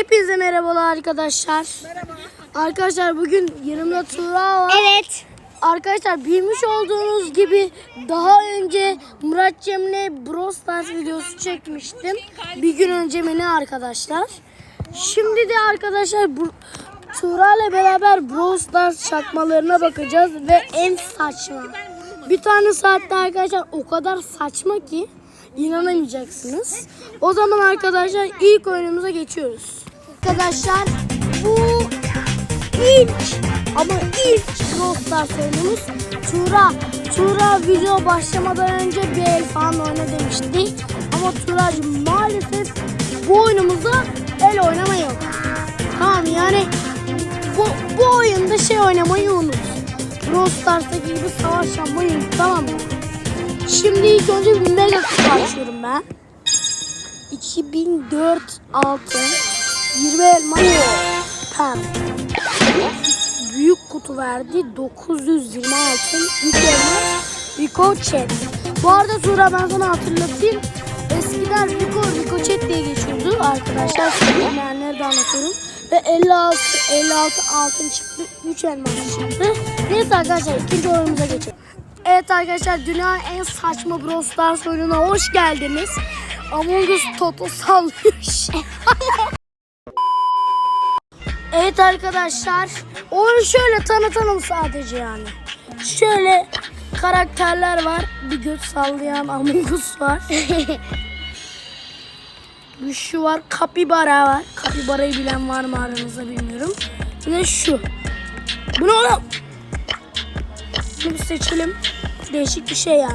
Hepinize merhabalar arkadaşlar. Merhaba. Arkadaşlar bugün yanımda Tuğra var. Evet. Arkadaşlar bilmiş olduğunuz gibi daha önce Murat Cem'le Brawl Stars videosu çekmiştim. Bir gün önce mi ne arkadaşlar? Şimdi de arkadaşlar bu Tuğra ile beraber Brawl Stars çakmalarına bakacağız ve en saçma. Bir tane saatte arkadaşlar o kadar saçma ki inanamayacaksınız. O zaman arkadaşlar ilk oyunumuza geçiyoruz. Arkadaşlar bu ilk ama ilk Brawl Stars oyunumuz Tuğra. Tuğra video başlamadan önce bir el falan oyna demişti. Ama Tuğra'cığım maalesef bu oyunumuzda el oynama yok. Tamam yani bu, bu oyunda şey oynamayı unut. Brawl Stars'taki gibi savaş unut tamam mı? Şimdi ilk önce bir mega kutu açıyorum ben. 2004 altın 20 elma Pem. Büyük kutu verdi 920 altın 3 elmas Rico Chat. Bu arada Tuğra ben sana hatırlatayım. Eskiden Rico Rico Chat diye geçiyordu arkadaşlar. Bilmeyenlere de anlatıyorum. Ve 56 56 altın çıktı. 3 elmas çıktı. Neyse arkadaşlar ikinci oyunumuza geçelim. Evet arkadaşlar dünyanın en saçma Brawl Stars oyununa hoş geldiniz. Among Us Toto sallıyor. evet arkadaşlar oyunu şöyle tanıtalım sadece yani. Şöyle karakterler var. Bir göt sallayan Among Us var. Bir şu var. Kapibara var. Kapibarayı bilen var mı aranızda bilmiyorum. Bir de şu. Bu ne oğlum? Bunu seçelim. Değişik bir şey yani.